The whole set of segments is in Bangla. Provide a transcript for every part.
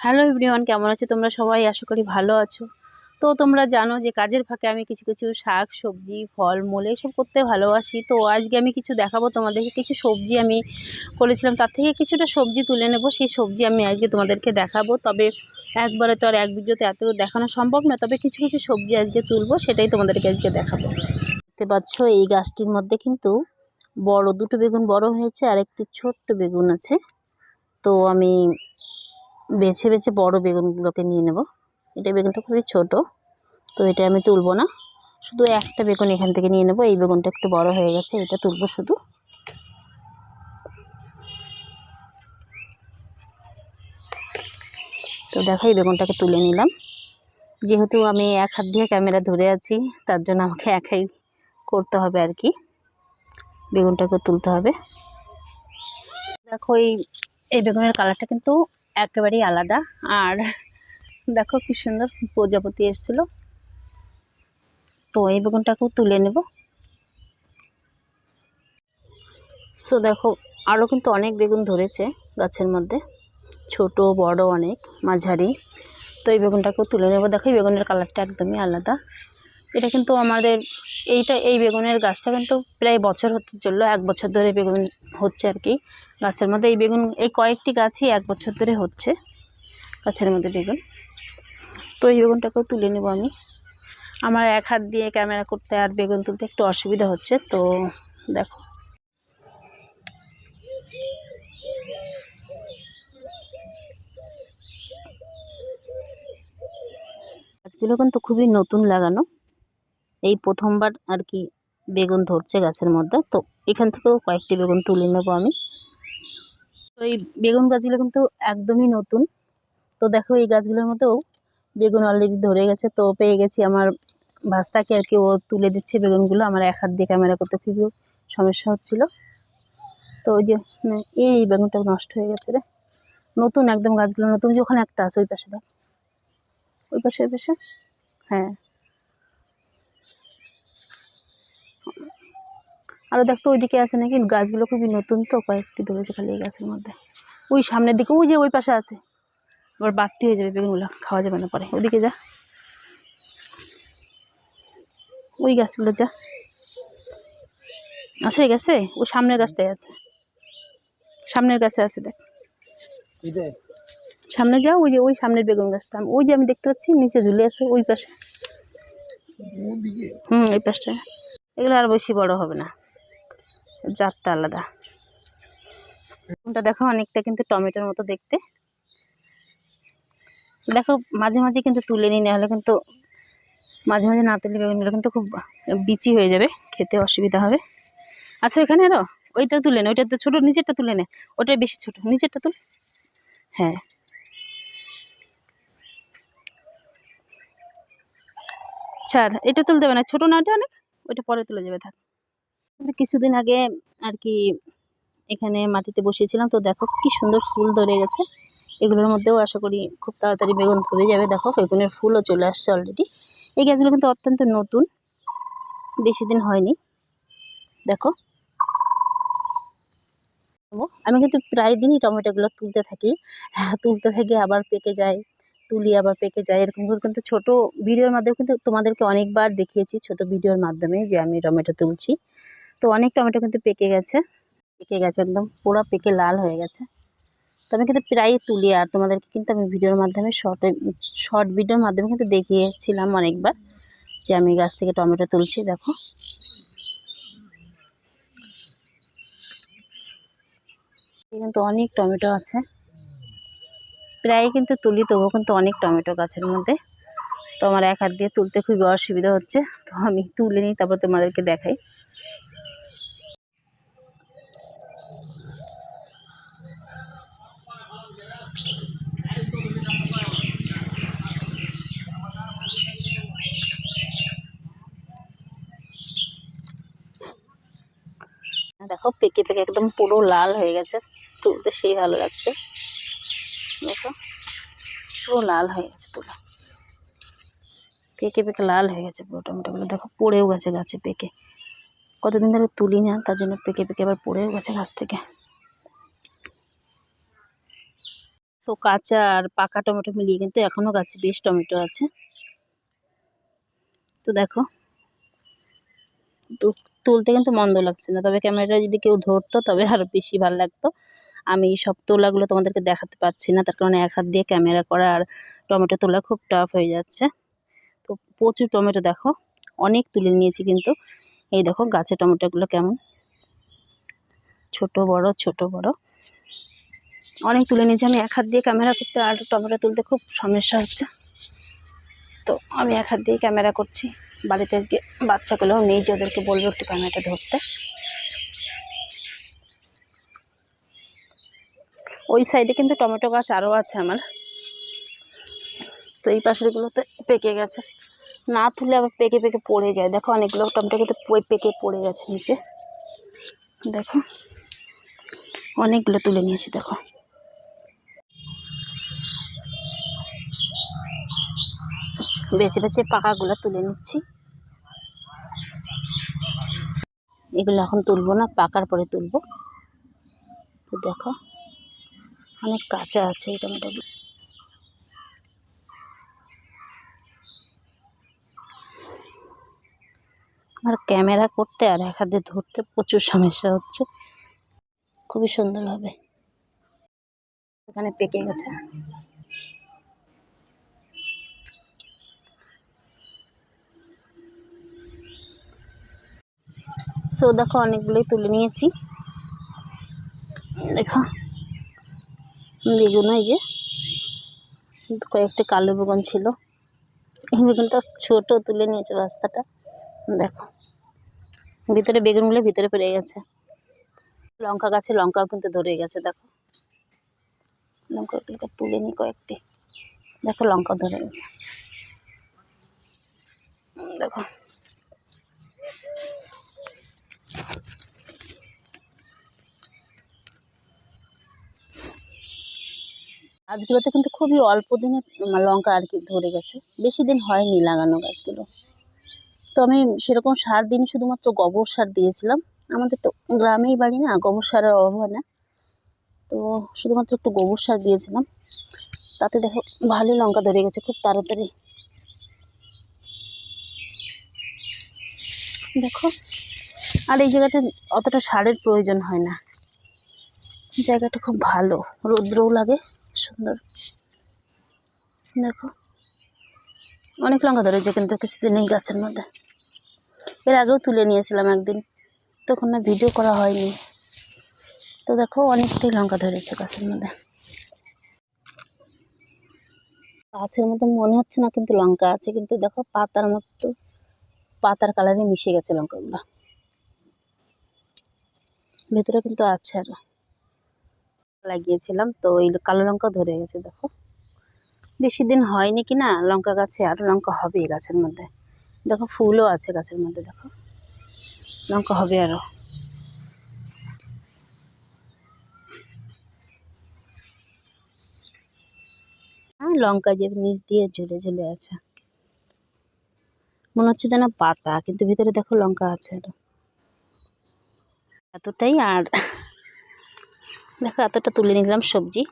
হ্যালো এভরিওয়ান, কেমন আছো তোমরা সবাই? আশা করি ভালো আছো। তো তোমরা জানো যে কাজের ফাঁকে আমি কিছু কিছু শাক, সবজি, ফল, মূল এইসব করতে ভালোবাসি। তো আজকে আমি কিছু দেখাবো তোমাদেরকে। কিছু সবজি আমি করেছিলাম, তার থেকে কিছুটা সবজি তুলে নেব। সেই সবজি আমি আজকে তোমাদেরকে দেখাবো। তবে একবারে তো আর এক ভিডিওতে এত দেখানো সম্ভব না তবে কিছু কিছু সবজি আজকে তুলবো, সেটাই তোমাদেরকে আজকে দেখাবো। দেখতে পাচ্ছ, এই গাছটির মধ্যে কিন্তু বড় দুটো বেগুন বড় হয়েছে, আর একটি ছোট্ট বেগুন আছে। তো আমি বেছে বেছে বড় বেগুনগুলোকে নিয়ে নেব। এটা বেগুনটা খুবই ছোট, তো এটা আমি তুলবো না। শুধু একটা বেগুন এখান থেকে নিয়ে নেব, এই বেগুনটা একটু বড় হয়ে গেছে, এটা তুলবো শুধু। তো দেখো, এই বেগুনটাকে তুলে নিলাম। যেহেতু আমি এক হাত দিয়ে ক্যামেরা ধরে আছি, তার জন্য আমাকে একাই করতে হবে আর কি। বেগুনটাকে তুলতে হবে। দেখো, এই এই বেগুনের কালারটা কিন্তু একেবারেই আলাদা। আর দেখো কি সুন্দর প্রজাপতি এসেছিল। তো এই বেগুনটাকেও তুলে নেব। সো দেখো আরও কিন্তু অনেক বেগুন ধরেছে গাছের মধ্যে। ছোট, বড় অনেক, মাঝারি। তো এই বেগুনটাকেও তুলে নেব। দেখো, এই বেগুনের কালারটা একদমই আলাদা। এটা কিন্তু আমাদের এইটা, এই বেগুনের গাছটা কিন্তু প্রায় বছর হতে চলল, এক বছর ধরে বেগুন হচ্ছে আর কি। গাছের মধ্যে এই বেগুন, এই কয়েকটি গাছই এক বছর ধরে হচ্ছে, গাছের মধ্যে বেগুন। তো এই বেগুনটাকেও তুলে নেব আমি। আমার এক হাত দিয়ে ক্যামেরা করতে আর বেগুন তুলতে একটু অসুবিধা হচ্ছে, তো দেখো। গাছগুলো কিন্তু খুবই নতুন লাগানো। এই প্রথমবার আর কি বেগুন ধরছে গাছের মধ্যে। তো এখান থেকেও কয়েকটি বেগুন তুলে নেব আমি। তো এই বেগুন গাছগুলো কিন্তু একদমই নতুন। তো দেখো এই গাছগুলোর মধ্যেও বেগুন অলরেডি ধরে গেছে। তো পেয়ে গেছি আমার ভাস্তাকে আর কি ও তুলে দিচ্ছে বেগুনগুলো। আমার এক হাত দিয়ে ক্যামেরা করতে খুবই সমস্যা হচ্ছিল। তো ওই যে না, এই বেগুনটা নষ্ট হয়ে গেছে রে। নতুন একদম গাছগুলো নতুন যে ওখানে একটা আছে ওই পাশে দেখ। ওই পাশে পাশে। হ্যাঁ। আরও দেখতো ওইদিকে আছে নাকি? গাছগুলো খুবই নতুন তো কয়েকটি ধরেছে খালি এই গাছের মধ্যে। ওই সামনের দিকে ওই যে ওই পাশে আছে। আবার বাড়তি হয়ে যাবে বেগুনগুলো খাওয়া যাবে না পরে। ওদিকে যা। ওই গাছগুলো যা। আছে গেছে? ওই সামনের গাছটাই আছে। সামনের গাছে আছে দেখ। সামনে যা ওই যে ওই সামনের বেগুন গাছটা। ওই যে আমি দেখতে পাচ্ছি নিচে ঝুলে আছে ওই পাশে। হুম ওই পাশটা এগুলো আর বেশি বড় হবে না। জাতটা আলাদা। বেগুনটা দেখো অনেকটা কিন্তু টমেটোর মতো দেখতে। দেখো মাঝে মাঝে কিন্তু তুলে নিই, নাহলে কিন্তু মাঝে মাঝে না তুলে বেগুনগুলো কিন্তু খুব বিচি হয়ে যাবে, খেতে অসুবিধা হবে। আচ্ছা এখানে আরও? ওইটা তুলে নে, ওইটা তো ছোটো, নিচেরটা তুলে নে। ওটাই বেশি ছোট, নিচেরটা তুল। হ্যাঁ। ছাড়, এটা তুলতে হবে না, ছোটো না ওটা অনেক, ওইটা পরে তুলে যাবে, থাক। কিন্তু কিছুদিন আগে আর কি এখানে মাটিতে বসিয়েছিলাম তো দেখো কি সুন্দর ফুল ধরে গেছে। এগুলোর মধ্যেও আশা করি খুব তাড়াতাড়ি বেগুন ধরে যাবে। দেখো বেগুনের ফুলও চলে আসছে অলরেডি এই গাছগুলো কিন্তু অত্যন্ত নতুন বেশি দিন হয়নি। দেখো। আমি কিন্তু প্রায় দিনই টমেটোগুলো তুলতে থাকি। হ্যাঁ, তুলতে থাকি আবার পেকে যায় তুলি আবার পেকে যায়। এরকম করে কিন্তু ছোটো ভিডিওর মাধ্যমে কিন্তু তোমাদেরকে অনেকবার দেখিয়েছি ছোট ভিডিওর মাধ্যমে যে আমি টমেটো তুলছি। তো অনেক টমেটো কিন্তু পেকে গেছে। পেকে গেছে একদম, পুরো পেকে লাল হয়ে গেছে। তো আমি কিন্তু প্রায়ই তুলি আর তোমাদেরকে কিন্তু আমি ভিডিওর মাধ্যমে শর্ট শর্ট ভিডিওর মাধ্যমে কিন্তু দেখিয়েছিলাম অনেকবার যে আমি গাছ থেকে টমেটো তুলছি, দেখো। কিন্তু অনেক টমেটো আছে। প্রায় কিন্তু তুলি, তবুও কিন্তু অনেক টমেটো গাছের মধ্যে। তো আমার এক হাত দিয়ে তুলতে খুবই অসুবিধা হচ্ছে, তো আমি তুলে নিই, তারপর তোমাদেরকে দেখাই। দেখো, পেকে পেকে একদম পুরো লাল হয়ে গেছে। তুলতে সেই ভালো লাগছে। দেখো, পুরো লাল হয়ে গেছে তুলো পেকে পেকে লাল হয়ে গেছে পুরো টমেটোগুলো। দেখো, পড়েও গেছে গাছে পেকে। কতদিন ধরে তুলি না, তার জন্য পেকে পেকে আবার পড়েও গেছে গাছ থেকে। সো কাঁচা আর পাকা টমেটো মিলিয়ে কিন্তু এখনও গাছে বেশ টমেটো আছে। তো দেখো তো- তুলতে কিন্তু মন্দ লাগছে না। তবে ক্যামেরাটা যদি কেউ ধরতো, তবে আরও বেশি ভালো লাগতো। আমি সব তোলাগুলো তোমাদেরকে দেখাতে পারছি না। তার কারণে এক হাত দিয়ে ক্যামেরা করা আর টমেটো তোলা খুব টাফ হয়ে যাচ্ছে। তো প্রচুর টমেটো দেখো, অনেক তুলে নিয়েছি কিন্তু। এই দেখো গাছে টমেটোগুলো কেমন। ছোট বড় ছোট বড়। অনেক তুলে নিয়েছি। আমি এক হাত দিয়ে ক্যামেরা করতে আর টমেটো তুলতে খুব সমস্যা হচ্ছে। তো আমি এক হাত দিয়ে ক্যামেরা করছি। বাড়িতে আজকে বাচ্চাগুলোও নেই, যে ওদেরকে বলব একটু ক্যামেরাটা ধরতে। ওই সাইডে কিন্তু টমেটো গাছ আরও আছে আমার। তো এই পাশেরগুলোতে পেকে গেছে। না তুলে আবার পেকে পেকে পড়ে যায়। দেখো অনেকগুলো টমেটো কিন্তু পেকে পড়ে গেছে নিচে। দেখো। অনেকগুলো তুলে নিয়েছি, দেখো। বেছে বেছে পাকাগুলো তুলে নিচ্ছি। এগুলো এখন তুলবো না পাকার পরে তুলবো। তো দেখো, অনেক কাঁচা আছে এই টমেটোগুলো। আমার ক্যামেরা করতে আর এক হাতে ধরতে প্রচুর সমস্যা হচ্ছে। খুবই সুন্দর হবে। এখানে পেকে গেছে। সো দেখো, অনেকগুলোই তুলে নিয়েছি। দেখো, বেগুন, এই যে কয়েকটা কালো বেগুন ছিল। এই বেগুনটা ছোট তুলে নিয়েছে রাস্তাটা দেখো, ভিতরে বেগুনগুলো ভিতরে পড়ে গেছে। লঙ্কা গাছে লঙ্কাও কিন্তু ধরে গেছে, দেখো। লঙ্কাগুলোকে তুলে নিই কয়েকটি। দেখো লঙ্কা ধরে গেছে। দেখো। গাছগুলোতে কিন্তু খুবই অল্প দিনে লঙ্কা আর কি ধরে গেছে। বেশি দিন হয়নি লাগানো গাছগুলো। তো আমি সেরকম সার দিইনি, শুধুমাত্র গোবর সার দিয়েছিলাম। আমাদের তো গ্রামেই বাড়ি না, গোবর সারের অভাব হয় না। তো শুধুমাত্র একটু গোবর সার দিয়েছিলাম। তাতে দেখো ভালোই লঙ্কা ধরে গেছে, খুব তাড়াতাড়ি। দেখো, আর এই জায়গাটা অতটা সারের প্রয়োজন হয় না। জায়গাটা খুব ভালো, রৌদ্রও লাগে। সুন্দর। দেখো। অনেক লঙ্কা ধরেছে কিন্তু কিছুদিন এই গাছের মধ্যে। এর আগেও তুলে নিয়েছিলাম একদিন। তখন না ভিডিও করা হয়নি। তো দেখো, অনেকটাই লঙ্কা ধরেছে গাছের মধ্যে। গাছের মধ্যে মনে হচ্ছে না কিন্তু লঙ্কা আছে, কিন্তু দেখো পাতার মতো, পাতার কালারে মিশে গেছে লঙ্কাগুলো। ভেতরে কিন্তু আছে আরও। লাগিয়েছিলাম। তো এই কালো লঙ্কা ধরে গেছে, দেখো। বেশি দিন হয়নি কি না লঙ্কা গাছে আরও লঙ্কা হবে এই গাছের মধ্যে। দেখো, ফুলও আছে গাছের মধ্যে, দেখো। লঙ্কা হবে আরও লঙ্কা যে নিচ দিয়ে ঝুলে ঝুলে আছে। মনে হচ্ছে যেন পাতা, কিন্তু ভিতরে দেখো লঙ্কা আছে আরও এতটাই আর দেখো, এতটা তুলে নিলাম সবজি।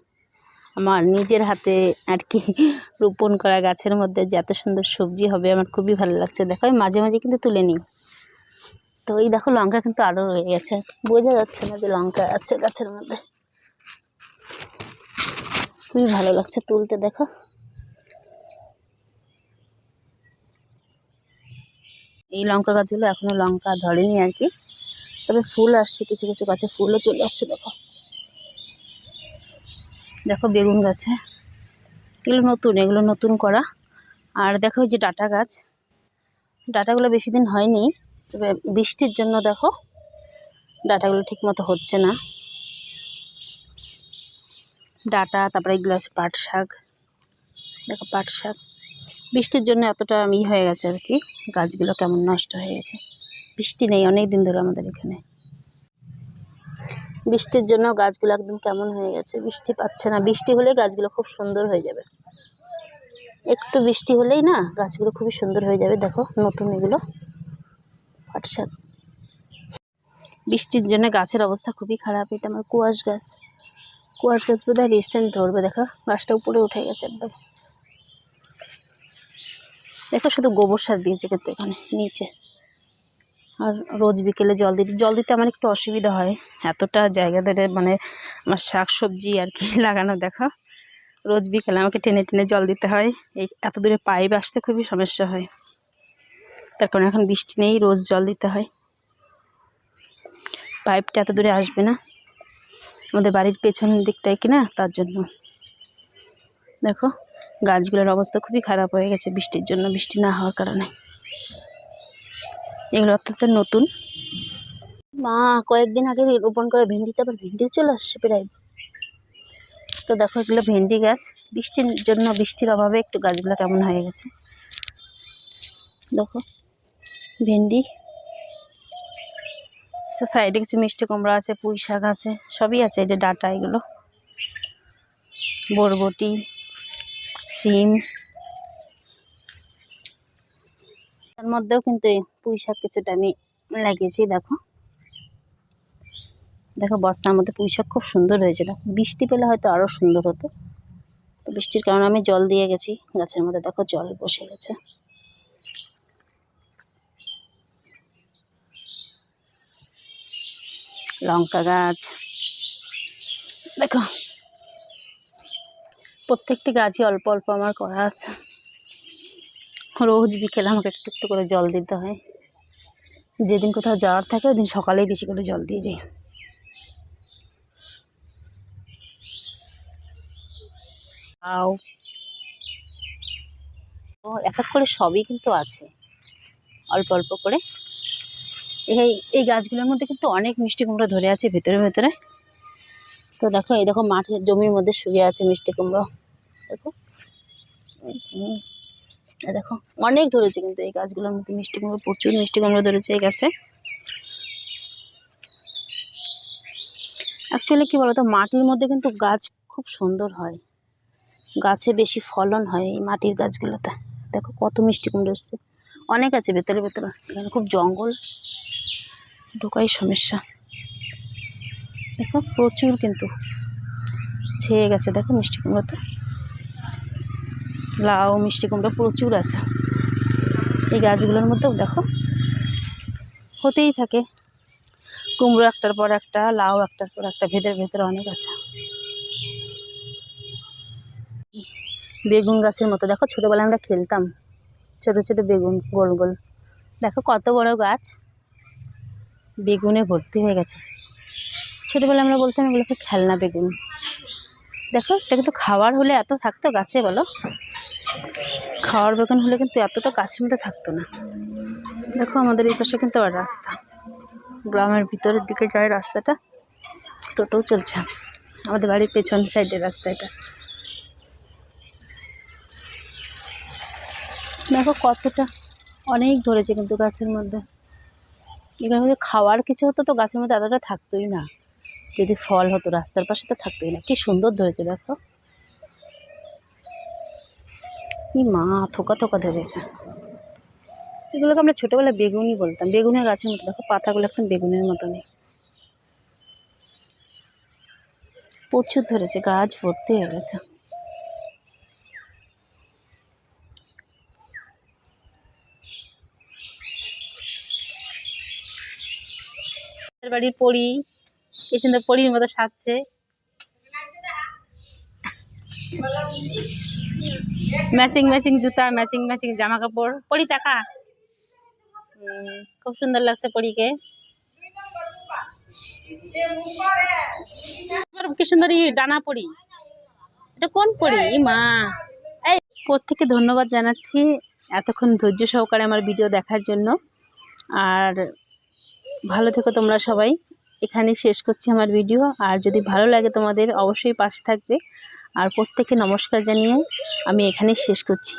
আমার নিজের হাতে আর কি রোপণ করা গাছের মধ্যে যে এত সুন্দর সবজি হবে, আমার খুবই ভালো লাগছে। দেখো, আমি মাঝে মাঝে কিন্তু তুলে নিই। তো এই দেখো, লঙ্কা কিন্তু আরও রয়ে গেছে। বোঝা যাচ্ছে না যে লঙ্কা আছে গাছের মধ্যে। খুবই ভালো লাগছে তুলতে, দেখো। এই লঙ্কা গাছগুলো এখনও লঙ্কা ধরেনি আর কি। তবে ফুল আসছে, কিছু কিছু গাছে ফুলও চলে আসছে, দেখো। দেখো বেগুন গাছে এগুলো নতুন এগুলো নতুন করা। আর দেখো যে ডাটা গাছ, ডাটাগুলো বেশি দিন হয়নি, তবে বৃষ্টির জন্য দেখো ডাটাগুলো ঠিক মতো হচ্ছে না। ডাটা, তারপরে এগুলো আছে পাট শাক, দেখো পাট শাক। বৃষ্টির জন্য এতটা ই হয়ে গেছে আর কি, গাছগুলো কেমন নষ্ট হয়ে গেছে। বৃষ্টি নেই, অনেক দিন ধরে আমাদের এখানে। বৃষ্টির জন্য গাছগুলো একদম কেমন হয়ে গেছে। বৃষ্টি পাচ্ছে না। বৃষ্টি হলে গাছগুলো খুব সুন্দর হয়ে যাবে। একটু বৃষ্টি হলেই না গাছগুলো খুবই সুন্দর হয়ে যাবে। দেখো, নতুন এগুলো শাক বৃষ্টির জন্য গাছের অবস্থা খুবই খারাপ। এটা আমার কুয়াশ গাছ। কুয়াশ গাছ বোধ হয় রিসেন্ট ধরবে। দেখো, গাছটা উপরে উঠে গেছে একদম। দেখো, শুধু গোবর সার দিয়েছে কিন্তু এখানে, নিচে। রোজ বিকেলে জল দিতে জল দিতে আমার একটু অসুবিধা হয়। এতটা জায়গা ধরে মানে আমার শাক সবজি আর কি লাগানো, দেখো। রোজ বিকেলে আমাকে টেনে টেনে জল দিতে হয়। এই এত দূরে পাইপ আসতে খুবই সমস্যা হয়। তার কারণ এখন বৃষ্টি নেই, রোজ জল দিতে হয়। পাইপটা এত দূরে আসবে না। আমাদের বাড়ির পেছনের দিকটায় কিনা তার জন্য। দেখো, গাছগুলোর অবস্থা খুবই খারাপ হয়ে গেছে বৃষ্টির জন্য। বৃষ্টি না হওয়ার কারণে। এগুলো অত্যন্ত নতুন। মা কয়েকদিন আগে রোপণ করে ভেন্ডিতে আবার ভেন্ডিও চলে আসছে প্রায়। তো দেখো এগুলো ভেন্ডি গাছ। বৃষ্টির জন্য বৃষ্টির অভাবে একটু গাছগুলো কেমন হয়ে গেছে। দেখো ভেন্ডি। তো সাইডে কিছু মিষ্টি কুমড়া আছে পুঁই শাক আছে সবই আছে এই যে ডাটা এগুলো। বরবটি শিম। তার মধ্যেও কিন্তু পুঁই শাক কিছুটা আমি লাগিয়েছি, দেখো। দেখো, বস্তার মধ্যে পুঁই শাক খুব সুন্দর হয়েছে, দেখো। বৃষ্টি পেলে হয়তো আরও সুন্দর হতো। বৃষ্টির কারণে আমি জল দিয়ে গেছি, গাছের মধ্যে দেখো জল বসে গেছে। লঙ্কা গাছ, দেখো। প্রত্যেকটি গাছই অল্প অল্প আমার করা আছে। রোজ বিকেলে আমাকে একটু একটু করে জল দিতে হয়। যেদিন কোথাও যাওয়ার থাকে ওদিন সকালেই বেশি করে জল দিয়ে যাই। আও। এক এক করে সবই কিন্তু আছে। অল্প অল্প করে। এই এই গাছগুলোর মধ্যে কিন্তু অনেক মিষ্টি কুমড়ো ধরে আছে, ভেতরে ভেতরে। তো দেখো, এই দেখো মাঠের জমির মধ্যে শুয়ে আছে মিষ্টি কুমড়ো। দেখো। দেখো, অনেক ধরেছে কিন্তু এই গাছগুলোর মধ্যে মিষ্টি কুমড়ো, প্রচুর মিষ্টি কুমড়ো ধরেছে এই গাছে। অ্যাকচুয়ালি কী বলতো, মাটির মধ্যে কিন্তু গাছ খুব সুন্দর হয়। গাছে বেশি ফলন হয় এই মাটির গাছগুলোতে। দেখো, কত মিষ্টি কুমড়ো এসছে। অনেক আছে ভেতরে ভেতরে। এখানে খুব জঙ্গল। ঢোকাই সমস্যা। দেখো, প্রচুর কিন্তু ছেয়ে গেছে, দেখো মিষ্টি কুমড়োতে। লাউ, মিষ্টি কুমড়ো প্রচুর আছে। এই গাছগুলোর মধ্যেও দেখো, হতেই থাকে। কুমড়ো একটার পর একটা, লাউ একটার পর একটা, ভেতরে ভেতরে অনেক আছে। বেগুন গাছের মতো, দেখো ছোটোবেলায় আমরা খেলতাম। ছোটো ছোটো বেগুন, গোল গোল। দেখো কত বড় গাছ। বেগুনে ভর্তি হয়ে গেছে। ছোটোবেলায় আমরা বলতাম এগুলোকে খেলনা বেগুন। দেখো, এটা কিন্তু খাওয়ার হলে এত থাকতো গাছে, বলো। খাওয়ার বেগুন হলে কিন্তু এতটা গাছের মধ্যে থাকতো না। দেখো আমাদের এই পাশে কিন্তু আবার রাস্তা। গ্রামের ভিতরের দিকে যায় রাস্তাটা, টোটোও চলছে। আমাদের বাড়ির পেছন সাইডের রাস্তা এটা। দেখো কতটা, অনেক ধরেছে কিন্তু গাছের মধ্যে। এখানে খাওয়ার কিছু হতো তো গাছের মধ্যে এতটা থাকতোই না। যদি ফল হতো, রাস্তার পাশে তো থাকতোই না। কি সুন্দর ধরেছে দেখো। কি মা, থোকা থোকা ধরেছে। এগুলোকে আমরা ছোটোবেলায় বেগুনই বলতাম। বেগুনের গাছের মতো, দেখো পাতাগুলো একদম বেগুনের মতনই। প্রচুর ধরেছে, গাছ ভর্তি হয়ে গেছে। বাড়ির পরি কি পরির মতো সাজছে। ম্যাচিং ম্যাচিং জুতা ম্যাচিং ম্যাচিং জামা কাপড়। পরি টাকা খুব সুন্দর লাগছে পরীকে। কি সুন্দর ডানা পরি। এটা কোন পরি? মা। এই, প্রত্যেককে ধন্যবাদ জানাচ্ছি এতক্ষণ ধৈর্য সহকারে আমার ভিডিও দেখার জন্য। আর ভালো থেকো তোমরা সবাই। এখানে শেষ করছি আমার ভিডিও আর যদি ভালো লাগে তোমাদের, অবশ্যই পাশে থাকবে। আর প্রত্যেককে নমস্কার জানিয়ে আমি এখানেই শেষ করছি।